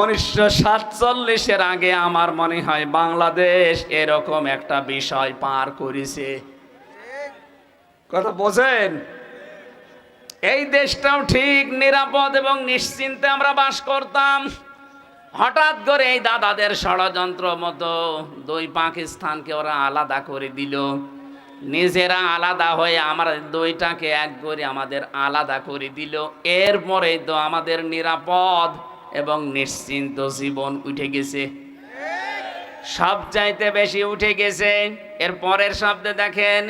উনিশশো সাতচল্লিশের আগে আমার মনে হয় বাংলাদেশ এরকম একটা বিষয় পার করেছে। কথা বোঝেন? এই দেশটাও ঠিক, নিরাপদ এবং নিশ্চিন্তে আমরা বাস করতাম। হঠাৎ করে এই দাদাদের ষড়যন্ত্র মতো দুই পাকিস্তানকে ওরা আলাদা করে দিল। নিজেরা আলাদা হয়ে আমরা দুইটাকে এক করে আমাদের আলাদা করে দিল। এরপরেই তো আমাদের নিরাপদ এবং নিশ্চিন্ত জীবন উঠে গেছে। সব চাইতে বেশি উঠে গেছে। এর পরের শব্দে দেখেন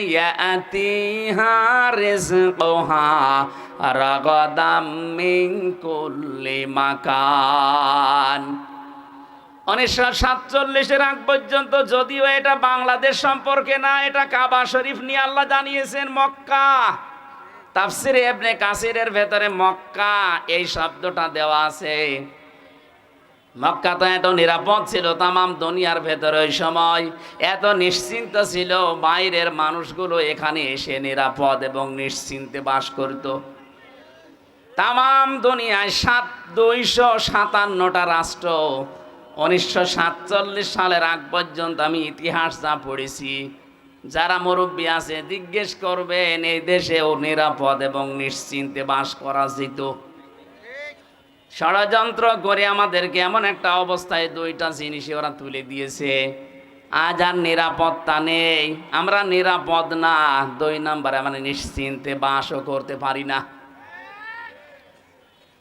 উনিশশো সাতচল্লিশের আগ পর্যন্ত যদিও এটা বাংলাদেশ সম্পর্কে না, এটা কাবা শরীফ নিয়ে আল্লাহ জানিয়েছেন মক্কা। তাফসিরে এবনে কাসিরের ভেতরে মক্কা এই শব্দটা দেওয়া আছে। মক্কা তো এত নিরাপদ ছিল, তামাম দুনিয়ার ভেতরে ওই সময় এত নিশ্চিন্ত ছিল, বাইরের মানুষগুলো এখানে এসে নিরাপদ এবং নিশ্চিন্তে বাস করত। তামাম দুনিয়ায় সাত, দুইশো সাতান্নটা রাষ্ট্র, উনিশশো সাতচল্লিশ সালের আগ পর্যন্ত আমি ইতিহাস যা পড়েছি যারা মুরব্বী আছে, জিজ্ঞেস করবেন, এই দেশেও নিরাপদ এবং নিশ্চিন্তে বাস করা যেত। ষড়যন্ত্র করে আমাদেরকে এমন একটা অবস্থায় দুইটা জিনিসই ওরা তুলে দিয়েছে। আজ আর নিরাপত্তা নেই। আমরা নিরাপদ না, দুই নম্বরে মানে নিশ্চিন্তে বাসও করতে পারি না।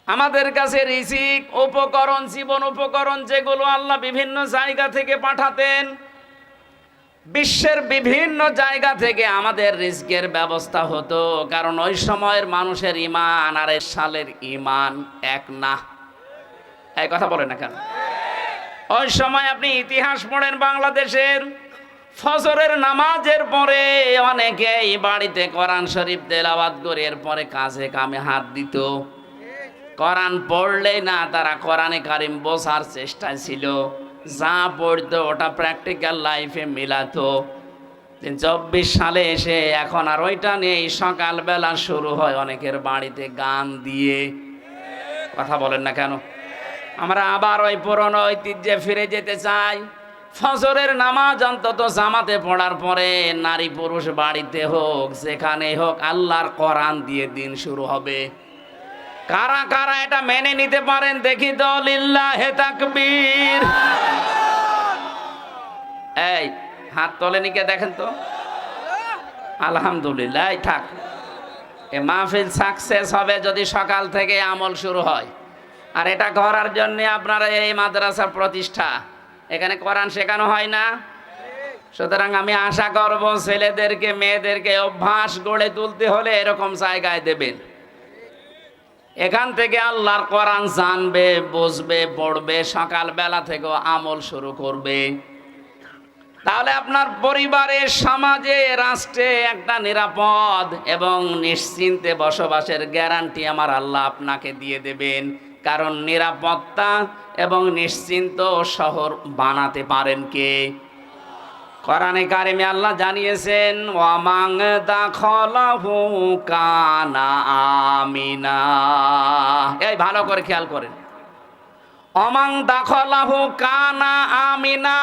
আমাদের কাছে রিসিক উপকরণ, জীবন উপকরণ যেগুলো আল্লাহ বিভিন্ন জায়গা থেকে পাঠাতেন বিশ্বের বিভিন্ন জায়গা থেকে আমাদের রিস্কের ব্যবস্থা হতো। কারণ ওই সময়ের মানুষের ইমান আর সালের ইমান এক না। এই কথা বলে না কেন? ওই সময় আপনি ইতিহাস পড়েন বাংলাদেশের, ফজরের নামাজের পরে অনেকেই বাড়িতে কোরআন শরীফ তেলাওয়াত করে এরপরে কাজে কামে হাত দিত। কোরআন পড়লেই না তারা কোরআনে কারিম বোঝার চেষ্টায় ছিল। যা পড়তো, ওটা প্র্যাকটিক্যাল লাইফে মিলাতো। চব্বিশ সালে এসে এখন আর ওইটা নেই, সকালবেলা শুরু হয় অনেকের বাড়িতে গান দিয়ে। কথা বলেন না কেন? আমরা আবার ওই পুরনো ঐতিহ্যে ফিরে যেতে চাই। ফজরের নামাজ অন্তত জামাতে পড়ার পরে নারী পুরুষ বাড়িতে হোক, যেখানে হোক, আল্লাহর কোরআন দিয়ে দিন শুরু হবে। কারা কারা এটা মেনে নিতে পারেন দেখি তো, লিল্লাহ হে তাকবীর। এই, হাত তোলেনি কে দেখেন তো? আলহামদুলিল্লাহ থাক। এ মাহফিল সাকসেস হবে যদি সকাল থেকে আমল শুরু হয়। আর এটা করার জন্য আপনারা এই মাদ্রাসা প্রতিষ্ঠা। এখানে কোরআন শেখানো হয় না। সুতরাং আমি আশা করব ছেলেদেরকে, মেয়েদেরকে অভ্যাস গড়ে তুলতে হলে এরকম জায়গায় দেবেন। এখান থেকে আল্লাহর কোরআন জানবে, বুঝবে, পড়বে, সকালবেলা থেকেও আমল শুরু করবে। তাহলে আপনার পরিবারে, সমাজে, রাষ্ট্রে একটা নিরাপদ এবং নিশ্চিন্তে বসবাসের গ্যারান্টি আমার আল্লাহ আপনাকে দিয়ে দেবেন। কারণ নিরাপত্তা এবং নিশ্চিন্ত শহর বানাতে পারেন কে? কোরআনে কারিমে আল্লাহ জানিয়েছেন ওয়ামাং দাখলাহু কানা আমিনা। এই ভালো করে খেয়াল করেন। অমাং দাখলাহু কানা আমিনা।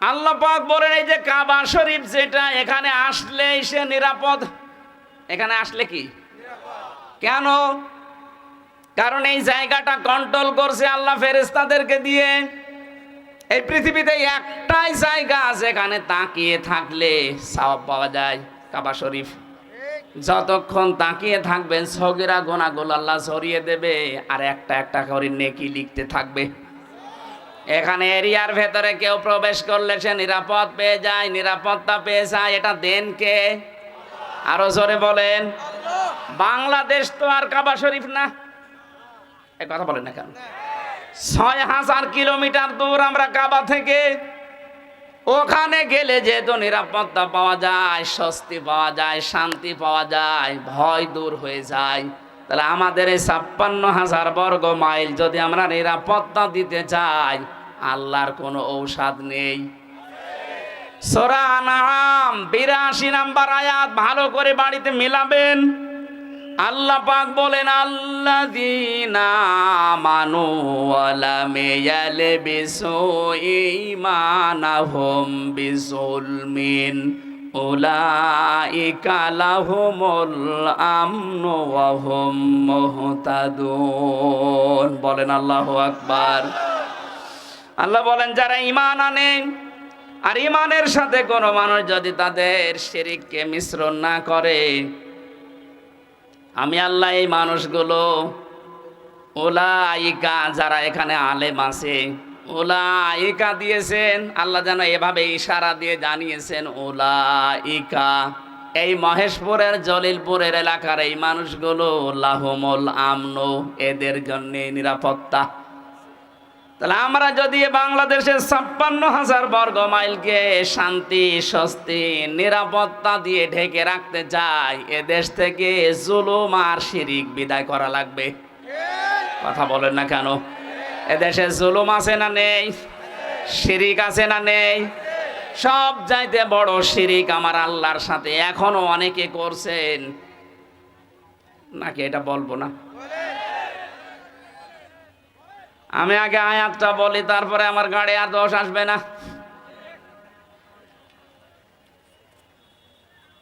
আল্লাহ পাক বলেন, এই যে কাবা শরীফ যেটা, এখানে আসলে সে নিরাপদ। এখানে আসলে কি? কেন? কারণ এই জায়গাটা কন্ট্রোল করছে আল্লাহ ফেরেস্তাদেরকে দিয়ে। এই পৃথিবীতে একটাই জায়গা যেখানে তাকিয়ে থাকলে সওয়াব পাওয়া যায়, কাবা শরীফ। যতক্ষণ তাকিয়ে থাকবেন, সগিরা গোনাগুলো আল্লাহ সরিয়ে দেবে, আর একটা একটা করে নেকি লিখতে থাকবে। এখানে এরিয়ার ভেতরে কেউ প্রবেশ করলে সে নিরাপদ পেয়ে যায়, নিরাপত্তা পেয়ে যায়, এটা দেন কে? আরও জোরে বলেন। বাংলাদেশ তো আর কাবা শরীফ না। এ কথা বলেন না কেন? ছয় হাজার কিলোমিটার দূর আমরা কাবা থেকে। ওখানে গেলে যেহেতু নিরাপত্তা পাওয়া যায়, স্বস্তি পাওয়া যায়, শান্তি পাওয়া যায়, ভয় দূর হয়ে যায়। তাহলে আমাদের এই ছাপ্পান্ন হাজার বর্গ মাইল যদি আমরা নিরাপত্তা দিতে চাই আল্লাহর কোনো ঔষধ নেই। সোরা নাম বিরাশি নাম্বার আয়াত, ভালো করে বাড়িতে মিলাবেন। আল্লাহ পাক বলেন, আল্লাযীনা আমানু ওয়া লাম ইয়ালবিসু ঈমানাহুম বিজুলমিন। উলাইকা লাহুমুল আমনু ওয়া হুম বলেন আল্লাহু আকবার। আল্লাহ বলেন, যারা ইমান আনে, আর ইমানের সাথে কোনো মানুষ যদি তাদের শিরিককে মিশ্রণ না করে, আমি আল্লাহ এই মানুষগুলো ওলাইকা যারা এখানে আলেম আছে ওলাইকা দিয়েছেন, আল্লাহ যেন এভাবে ইশারা দিয়ে জানিয়েছেন ওলাইকা এই মহেশপুরের, জলিলপুরের এলাকার এই মানুষগুলো লাহমুল আমনো, এদের জন্য নিরাপত্তা। তাহলে আমরা যদি বাংলাদেশের ছাপ্পান্ন হাজার বর্গ মাইলকে শান্তি, স্বস্তি, নিরাপত্তা দিয়ে ঢেকে রাখতে চাই এ দেশ থেকে জুলুম আর শিরিক বিদায় করা লাগবে। কথা বলেন না কেন? এদেশে জুলুম আছে না নেই? শিরিক আছে না নেই? সব চাইতে বড় শিরিক আমার আল্লাহর সাথে এখনও অনেকে করছেন। নাকি এটা বলব না? আমি আগে আয়াতটা বলি, তারপরে আমার গাড়ি আর দোষ আসবে না।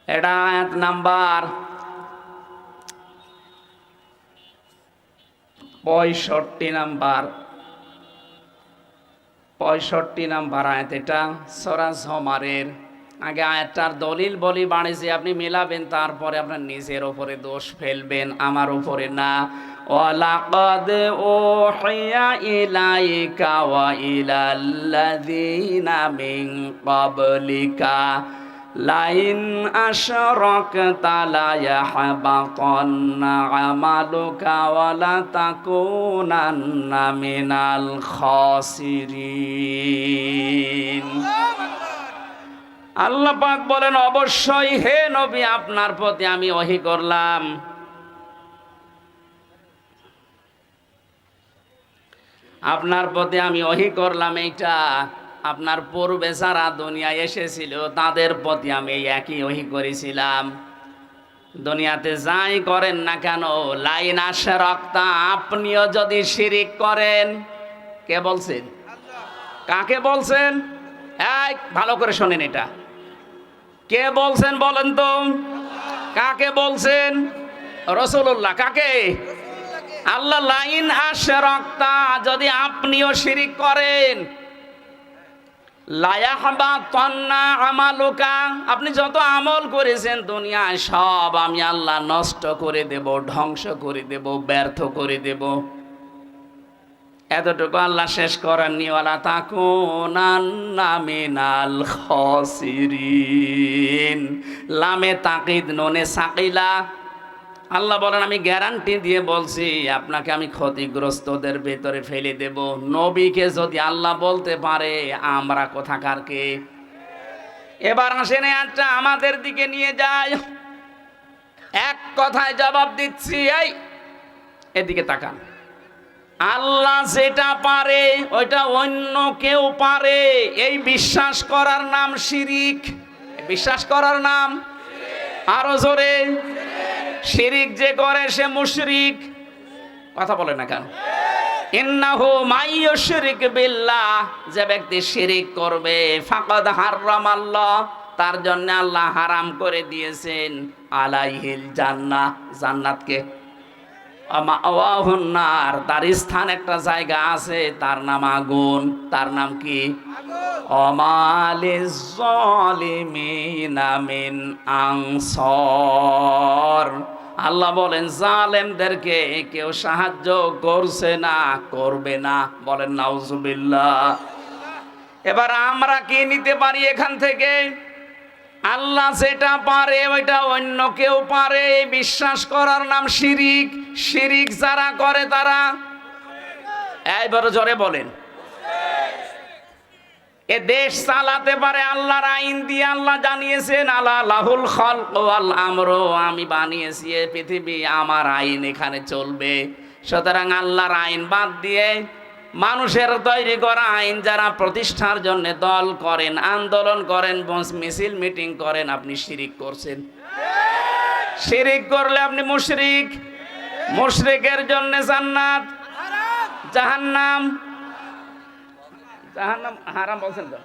এটা আয়াত নাম্বার পঁয়ষট্টি নাম্বার। পঁয়ষট্টি নাম্বার আয়াত, এটা সরাজ হমারের আগে আয়াতটার দলিল বলি বাণিজ্যে আপনি মেলাবেন, তারপরে আপনার নিজের ওপরে দোষ ফেলবেন, আমার উপরে না। ওয়ালাকাদ ওহিয়া ইলাইকা ওয়া ইলাল্লাযীনা মিন লাইন আশরাকতা লা ইয়াহবাতান্না আমালুকা ওয়া লা তাকুনান্না মিনাল খাসিরিন। আল্লাহ পাক বলেন, অবশ্যই হে নবী, আপনার প্রতি আমি ওহি করলাম। আপনার প্রতি আমি ওহি করলাম এইটা। আপনার পূর্বে যারা দুনিয়ায় এসেছিল, তাদের প্রতি আমি একই ওহি করেছিলাম। দুনিয়াতে যাই করেন না কেন, লাইন আসে রক্তা। আপনিও যদি শিরিক করেন, কে বলছেন? কাকে বলছেন? এক ভালো করে শোনেন এটা। কে বলছেন বলেন তো? কাকে বলছেন? রসুল্লাহ কাকে? আল্লাহ, লাইন আসে রক্তা, যদি আপনিও শিরিক করেন। আপনি যত আমল করেছেন দুনিয়ায়, সব আমি আল্লাহ নষ্ট করে দেব, ধ্বংস করে দেব, ব্যর্থ করে দেব। এতটুকু আল্লাহ শেষ করেন নিওয়ালা তাকুনান্না মিনাল খসিরিন। লামে তাকিদ, ননে সাকিলা। আল্লাহ বলেন, আমি গ্যারান্টি দিয়ে বলছি, আপনাকে আমি ক্ষতিগ্রস্তদের ভেতরে ফেলে দেব। নবীকে যদি আল্লাহ বলতে পারে, আমরা কোথাকারকে এবার আসেন একটা আমাদের দিকে নিয়ে যায় এক কথায় জবাব দিচ্ছি, এই, এদিকে তাকান। আল্লাহ যেটা পারে, ওইটা অন্য কেউ পারে। এই বিশ্বাস করার নাম শিরিক। বিশ্বাস করার নাম? আরও জোরে। শিরিক যে করে, সে মুশরিক। কথা বলে না কেন? যে ব্যক্তি শিরিক করবে, ফাকাদ হারাম আল্লাহ তার জন্য আল্লাহ হারাম করে দিয়েছেন। আলাইহিল জান্নাহ। জান্নাতকে নার, তার স্থান একটা জায়গা আছে, তার নাম আগুন, তার নাম কি? অমালিমিন আংসর আল্লাহ বলেন, জালেমদেরকে কেউ সাহায্য করছে না, করবে না। বলেন, নাউজুবিল্লাহ। এবার আমরা কি নিতে পারি এখান থেকে? আল্লাহ যেটা পারে, ওইটা অন্য কেউ পারে। বিশ্বাস করার নাম শিরিক। শিরিক যারা করে, তারা এইবার জোরে বলেন। এ দেশ চালাতে পারে আল্লাহর আইন দিয়ে আল্লাহ জানিয়েছেন আল্লাহ লাহুল খল ওয়াল আমরো আমি বানিয়েছি, এ পৃথিবী আমার আইন এখানে চলবে। সুতরাং আল্লাহর আইন বাদ দিয়ে মানুষের তৈরি করা আইন যারা প্রতিষ্ঠার জন্য দল করেন, আন্দোলন করেন মিছিল, মিটিং করেন, আপনি শিরিক করছেন। শিরিক করলে আপনি মুশরিক। মুশরিকের জন্য জান্নাত। জাহান্নাম। জাহান্নাম হারাম বলছেন তো?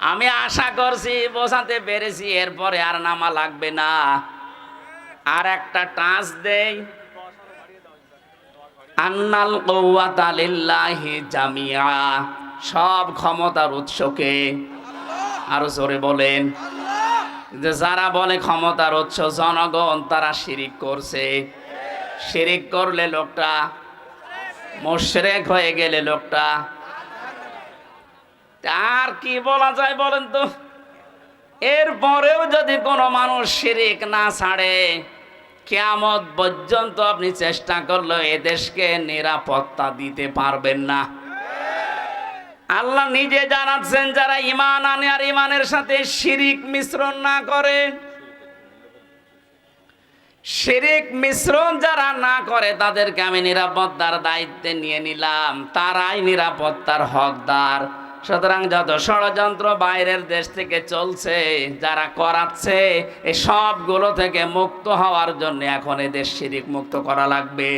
আমি আশা করছি, বোঝাতে পেরেছি, এরপরে আর নামা লাগবে না। আর একটা টাচ দেই। আন্নাল কৌয়াতা লিল্লাহি জামিয়া সব ক্ষমতার উৎসকে আরও জোরে বলেন। যে যারা বলে ক্ষমতার উৎস, জনগণ তারা শিরিক করছে। শিরিক করলে লোকটা মোশরেক হয়ে গেলে লোকটা। আর কি বলা যায় বলেন তো? এরপরেও যদি কোনো মানুষ শিরিক না ছাড়ে কেয়ামত পর্যন্ত আপনি চেষ্টা করলে এ দেশকে নিরাপত্তা দিতে পারবেন না। আল্লাহ নিজে জানাচ্ছেন, যারা ইমান আনে আর ইমানের সাথে শিরিক মিশ্রণ না করে, শিরিক মিশ্রণ যারা না করে, তাদেরকে আমি নিরাপত্তার দায়িত্বে নিয়ে নিলাম। তারাই নিরাপত্তার হকদার। সুতরাং যত ষড়যন্ত্র বাইরের দেশ থেকে চলছে, যারা করাচ্ছে এই সবগুলো থেকে মুক্ত হওয়ার জন্য এখন এ দেশ শিরিক মুক্ত করা লাগবে।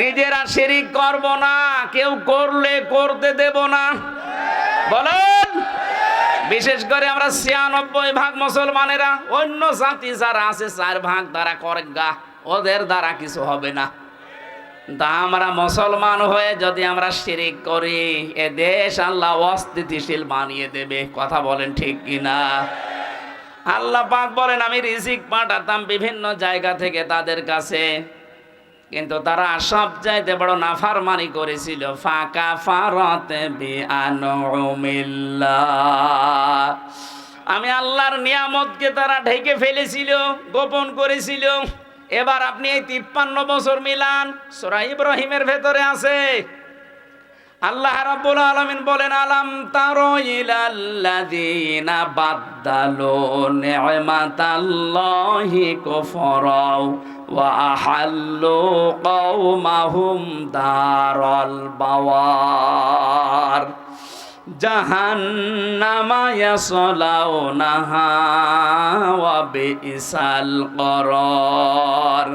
নিজেরা শিরিক করব না, কেউ করলে করতে দেব না। বলেন, বিশেষ করে আমরা ছিয়ানব্বই ভাগ মুসলমানেরা, অন্য জাতি যারা আছে, চার ভাগ দ্বারা করে গা, ওদের দ্বারা কিছু হবে না। তা আমরা মুসলমান হয়ে যদি আমরা শিরিক করি, এ দেশ আল্লাহ অস্থিতিশীল বানিয়ে দেবে। কথা বলেন ঠিক কিনা? আল্লাহ পাক বলেন, আমি রিজিক পাঠাতাম বিভিন্ন জায়গা থেকে তাদের কাছে, কিন্তু তারা সব চাইতে বড় নাফারমানি করেছিল। ফাঁকা ফারতে আমি আল্লাহর নিয়ামতকে তারা ঢেকে ফেলেছিল, গোপন করেছিল। এবার আপনি এই তিপ্পান্ন বছর মিলান, সোরা ইব্রাহিমের ভেতরে আছে। আল্লাহ রাব্বুল আলামিন বলেন, আলাম তারো ইলাল্লাযিনা বাদদালু নি'মাতাল্লাহি কুফরাও ওয়া আহাল্লু কওমাহুম দারাল বাওয়ার। জাহান্নামা ইয়াসলাউনাহা ওয়া বিইসাল করার।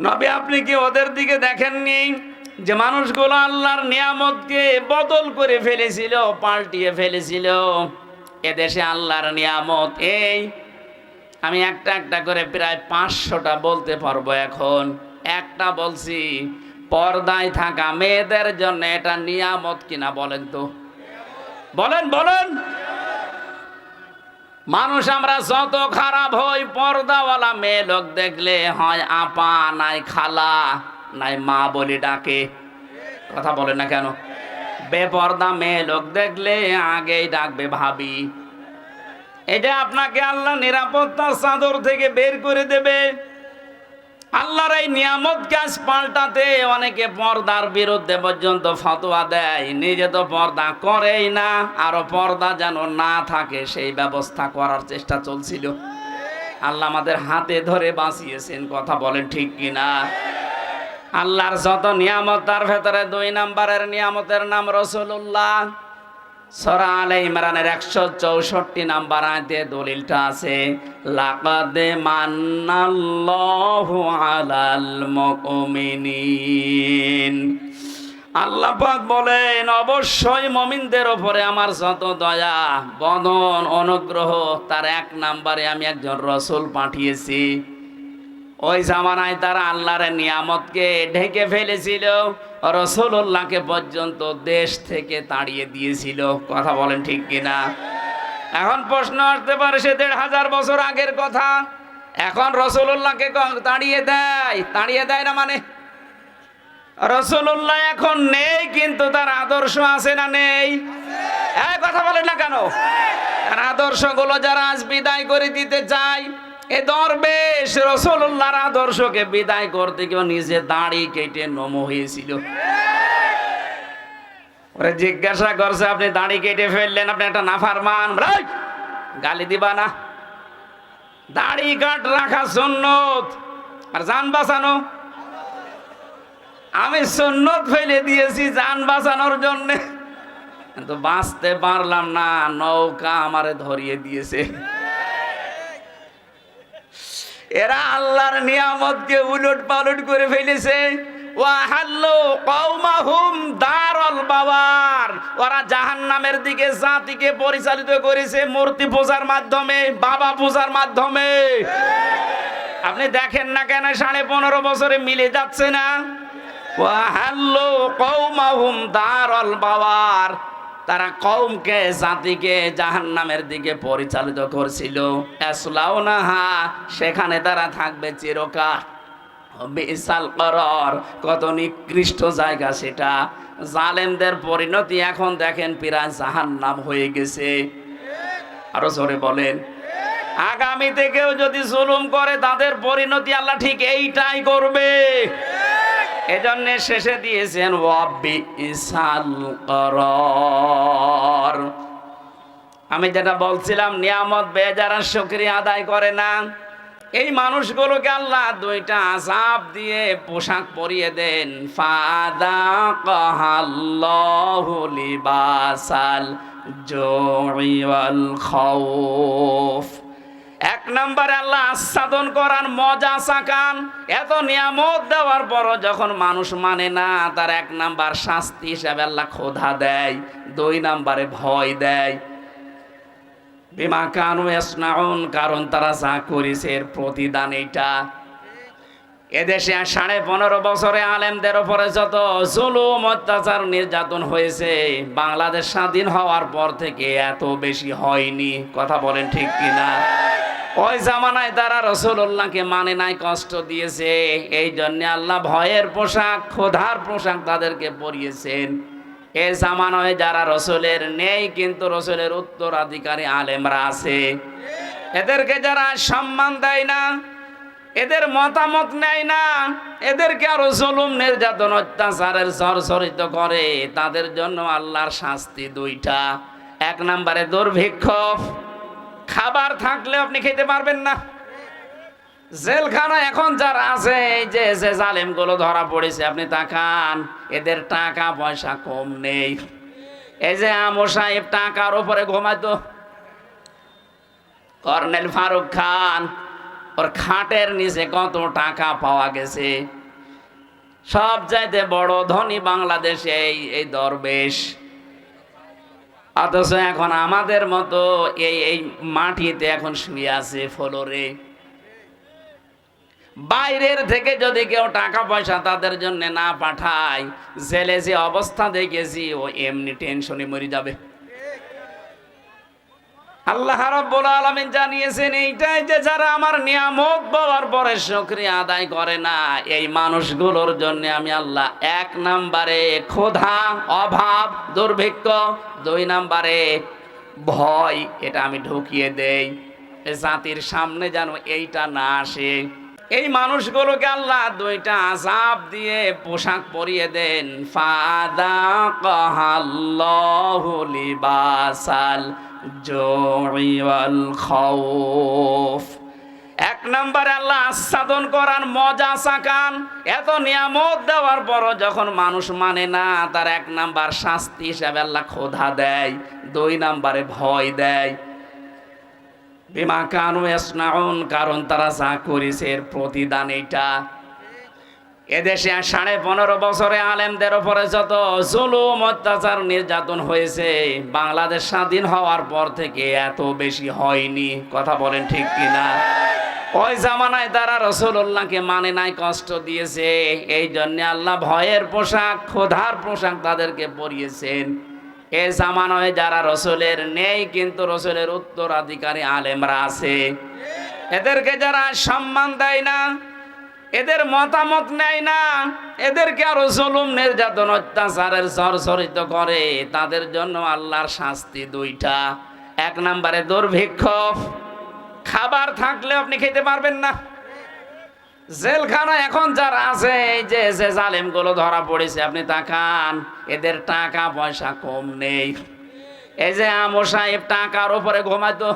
নবী, আপনি কি ওদের দিকে দেখেননি যে মানুষগুলো আল্লাহর নিয়ামতকে বদল করে ফেলেছিল, পাল্টিয়ে ফেলেছিল? এদেশে আল্লাহর নিয়ামত এই। আমি একটা একটা করে প্রায় পাঁচশোটা বলতে পারব এখন। একটা বলছি, পর্দায় থাকা মেয়েদের জন্য এটা নিয়ামত কিনা বলেন তো? বলেন বলেন। মানুষ আমরা যত খারাপ হই, পর্দাওয়ালা মেয়ে লোক দেখলে হয় আপা, নাই খালা, নাই মা বলি ডাকে। কথা বলে না কেন? বেপর্দা মেয়ে লোক দেখলে আগেই ডাকবে ভাবি। এটা আপনাকে আল্লাহ নিরাপত্তার চাদর থেকে বের করে দেবে। আল্লাহর এই নিয়ামত গাছ পাল্টাতে অনেকে পর্দার বিরুদ্ধে পর্যন্ত ফতোয়া দেয়। নিজে তো পর্দা করেই না, আরও পর্দা যেন না থাকে, সেই ব্যবস্থা করার চেষ্টা চলছিল। আল্লাহ আমাদের হাতে ধরে বাঁচিয়েছেন, কথা বলেন ঠিক কিনা? আল্লাহর যত নিয়ামত, তার ভেতরে দুই নাম্বারের নিয়ামতের নাম রসুল্লাহ সরা আলে ইমরানের একশো চৌষট্টি নাম্বার আয়তে দলিলটা আছে, লাকাদে মান্নাল্লাহু আলাল মুমিনিন আল্লাহ পাক বলেন, অবশ্যই মমিনদের ওপরে আমার যত দয়া, বদন, অনুগ্রহ, তার এক নাম্বারে আমি একজন রসুল পাঠিয়েছি। ওই জামানায় তারা আল্লাহর নিয়ামতকে ঢেকে ফেলেছিল। রসুল্লাহকে পর্যন্ত দেশ থেকে তাড়িয়ে দিয়েছিল। কথা বলেন ঠিক কিনা? এখন প্রশ্ন আসতে পারে, সে দেড় হাজার বছর আগের কথা। এখন রসুল্লাহকে তাড়িয়ে দেয়? তাড়িয়ে দেয় না মানে? রসুল্লাহ এখন নেই, কিন্তু তার আদর্শ আছে না নেই? কথা বলেন না কেন? তার আদর্শগুলো যারা আজ বিদায় করে দিতে চায় এ দরবেশ রসুল্লাহর আদর্শকে বিদায় করতে কেউ নিজে দাড়ি কেটে নম হয়েছিল। ওরে জিজ্ঞাসা করছে, আপনি দাড়ি কেটে ফেললেন, আপনি একটা নাফারমান! গালি দিবা না। দাড়ি কাট রাখা সুন্নত। আর জান বাঁচানো। আমি সুন্নত ফেলে দিয়েছি যান বাঁচানোর জন্যে। কিন্তু বাঁচতে পারলাম না, নৌকা আমারে ধরিয়ে দিয়েছে। এরা আল্লাহর নিয়ামতকে উলট পালট করে ফেলেছে। ওরা দিকে পরিচালিত করেছে মূর্তি পূজার মাধ্যমে, বাবা পূজার মাধ্যমে। আপনি দেখেন না কেন সাড়ে পনেরো বছরে মিলে যাচ্ছে না? ওয়াহাল্লু কওমাহুম দারল বাবার তারা কৌমকে জাতিকে জাহান্নামের দিকে পরিচালিত করছিল। এসলাউনাহা সেখানে তারা থাকবে চিরকাল। বিশাল করর কত নিকৃষ্ট জায়গা সেটা। জালেমদের পরিণতি এখন দেখেন প্রায় জাহান্নাম হয়ে গেছে। আরও জোরে বলেন। আগামীতে কেউ যদি জুলুম করে, তাদের পরিণতি আল্লাহ ঠিক এইটাই করবে। এজন্য শেষে দিয়েছেন ওয়াব্বি ইসাল করর। আমি যেটা বলছিলাম, নিয়ামত বেজারা শুকরিয়া আদায় করে না, এই মানুষগুলোকে আল্লাহ দুইটা আজাব দিয়ে পোশাক পরিয়ে দেন। ফাদা কহাল্লাহু লিবাসাল জুই ওয়াল খাউফ। এক নম্বরে আল্লাহ আস্বাদন করার মজা চাকান এত নিয়ামত দেওয়ার পরও যখন মানুষ মানে না, তার এক নাম্বার শাস্তি হিসাবে আল্লাহ ক্ষোধা দেয়, দুই নাম্বারে ভয় দেয়। বিমা কানু এসনাউন কারণ তারা যা করেছে এর প্রতিদান এটা এদেশে সাড়ে পনেরো বছরে আলেমদের ওপরে যত জুলুম, অত্যাচার, নির্যাতন হয়েছে, বাংলাদেশ স্বাধীন হওয়ার পর থেকে এত বেশি হয়নি। কথা বলেন ঠিক কিনা? ওই জামানায় তারা রসুল্লাহকে মানে নাই, কষ্ট দিয়েছে। এই জন্য আল্লাহ ভয়ের পোশাক, ক্ষোধার পোশাক তাদেরকে পরিয়েছেন। এ জামানায় যারা রসুলের নেই, কিন্তু রসুলের উত্তরাধিকারী আলেমরা আছে। এদেরকে যারা সম্মান দেয় না, এদের মতামত নেয় না, এদেরকে আরও জুলুম, নির্যাতন, অত্যাচারের সরসরিত করে, তাদের জন্য আল্লাহর শাস্তি দুইটা। এক নম্বরে দুর্ভিক্ষ। খাবার থাকলে আপনি খেতে পারবেন না। জেলখানা এখন যারা আছে, এই যে যে জালেমগুলো ধরা পড়েছে, আপনি তাকান, এদের টাকা পয়সা কম নেই। এই যে আমো সাহেব টাকার উপরে ঘুমাইতো। কর্নেল ফারুক খান, ওর খাটের নিচে কত টাকা পাওয়া গেছে। সব চাইতে বড় ধনী বাংলাদেশে এই দরবেশ। অথচ এখন আমাদের মতো এই এই মাটিতে এখন শুয়ে আছে ফলরে। বাইরের থেকে যদি কেউ টাকা পয়সা তাদের জন্য না পাঠায়, জেলে যে অবস্থা দেখেছি, ও এমনি টেনশনে মরে যাবে। আল্লাহ রাব্বুল আলামিন জানিয়েছেন, এইটাই যে যারা আমার নিয়ামত পাওয়ার পরে শুকরিয়া আদায় করে না, এই মানুষগুলোর জন্য আমি আল্লাহ এক নম্বরে ক্ষোধা, অভাব, দুর্ভিক্ষ, দুই নম্বরে ভয়, এটা আমি ঢুকিয়ে দেই। জাতির সামনে যেন এইটা না আসে। এই মানুষগুলোকে আল্লাহ দুইটা আজাব দিয়ে পোশাক পরিয়ে দেন। ফাদা কহাল্লাহু লিবাসাল ওয়াল এক নম্বরে আল্লাহ আস্বাদন করার মজা চাকান এত নিয়ামত দেওয়ার পরও যখন মানুষ মানে না, তার এক নাম্বার শাস্তি হিসাবে আল্লাহ ক্ষোধা দেয়, দুই নাম্বারে ভয় দেয়। বিমা কানু কারণ তারা যা করেছে এর প্রতিদান এইটা এদেশে সাড়ে পনেরো বছরে আলেমদের ওপরে যত জুলুম, অত্যাচার, নির্যাতন হয়েছে, বাংলাদেশ স্বাধীন হওয়ার পর থেকে এত বেশি হয়নি। কথা বলেন ঠিক কিনা? ওই জামানায় তারা রসুল্লাহকে মানে নাই, কষ্ট দিয়েছে। এই জন্য আল্লাহ ভয়ের পোশাক, ক্ষোধার পোশাক তাদেরকে পরিয়েছেন। এ জামানায় যারা রসুলের নেই, কিন্তু রসুলের উত্তরাধিকারী আলেমরা আছে। এদেরকে যারা সম্মান দেয় না এদের মতামত নেয় না। এদেরকে আরও জুলুম, নির্যাতন, অত্যাচারের সরসরিত করে। তাদের জন্য আল্লাহর শাস্তি দুইটা। এক নম্বরে দুর্ভিক্ষ। খাবার থাকলে আপনি খেতে পারবেন না। জেলখানা এখন যারা আছে যে যে জালেমগুলো ধরা পড়েছে, আপনি তাকান, এদের টাকা পয়সা কম নেই। এই যে আমো সাহেব টাকার উপরে ঘুমাইতো।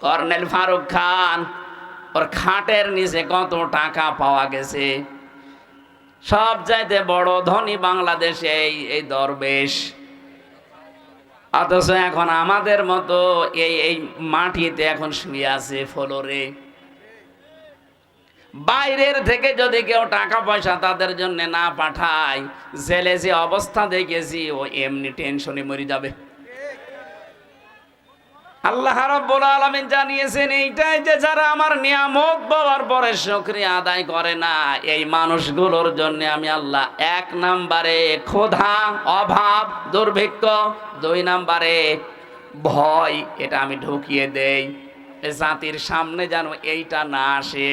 কর্নেল ফারুক খান ওর খাটের নিচে কত টাকা পাওয়া গেছে সব চাইতে বড় ধনী বাংলাদেশে এই এই দরবেশ অথচ এখন আমাদের মতো এই এই মাটিতে এখন শুয়ে আছে ফলোরে। বাইরের থেকে যদি কেউ টাকা পয়সা তাদের জন্য না পাঠায়, জেলে যে অবস্থা দেখেছি, ও এমনি টেনশনে মরে যাবে। আল্লাহ রাব্বুল আলামিন জানিয়েছেন, এইটাই যে যারা আমার নিয়ামত পাওয়ার পরে শুকরিয়া আদায় করে না, এই মানুষগুলোর জন্য আমি আল্লাহ এক নাম্বারে ক্ষুধা, অভাব, দুর্ভিক্ষ, দুই নাম্বারে ভয়, এটা আমি ঢুকিয়ে দেই। জাতির সামনে যেন এইটা না আসে।